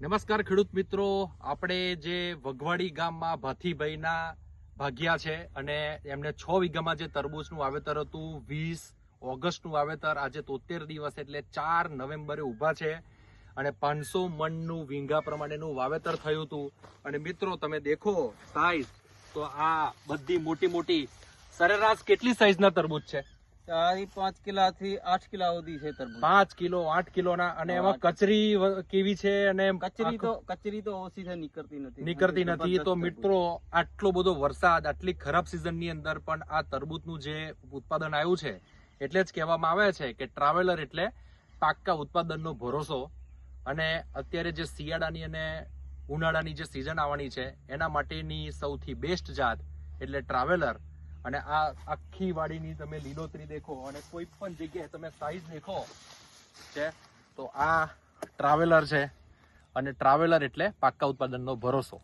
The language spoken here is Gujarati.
નમસ્કાર ખેડૂત મિત્રો. આપણે જે વઘવાડી ગામમાં ભાથીભાઈના ભાગ્યા છે અને એમને છ વીઘામાં જે તરબૂચનું વાવેતર હતું, વીસ ઓગસ્ટનું વાવેતર, આજે તોતેર દિવસ એટલે ચાર નવેમ્બરે ઊભા છે અને પાંચસો મણનું વીંઘા પ્રમાણેનું વાવેતર થયું હતું. અને મિત્રો, તમે દેખો સાઈઝ તો આ બધી મોટી મોટી સરેરાશ કેટલી સાઈઝના તરબૂચ છે? ચારી પાંચ કિલા થી આઠ કિલા સુધી છે તરબૂચ. પાંચ કિલો આઠ કિલોના અને એમાં કચરી કેવી છે અને કચરી તો કચરી તો ઓછી છે નીકળતી નથી. નીકળતી નથી. તો મિત્રો આટલો બધો વરસાદ આટલી ખરાબ સિઝનની અંદર પણ આ તરબૂચનું જે ઉત્પાદન આવ્યું છે એટલે જ કહેવામાં આવે છે કે ટ્રાવેલર એટલે પાક્કા ઉત્પાદનનો ભરોસો. અને અત્યારે જે શિયાળાની અને ઉનાળાની જે સિઝન આવવાની છે એના માટેની સૌથી બેસ્ટ જાત એટલે ટ્રાવેલર અને આ આખી વાડીની તમે લીલોતરી દેખો અને કોઈ પણ જગ્યાએ તમે સાઈઝ દેખો છે, તો આ ટ્રાવેલર છે. અને ટ્રાવેલર એટલે પાક્કા ઉત્પાદનનો ભરોસો.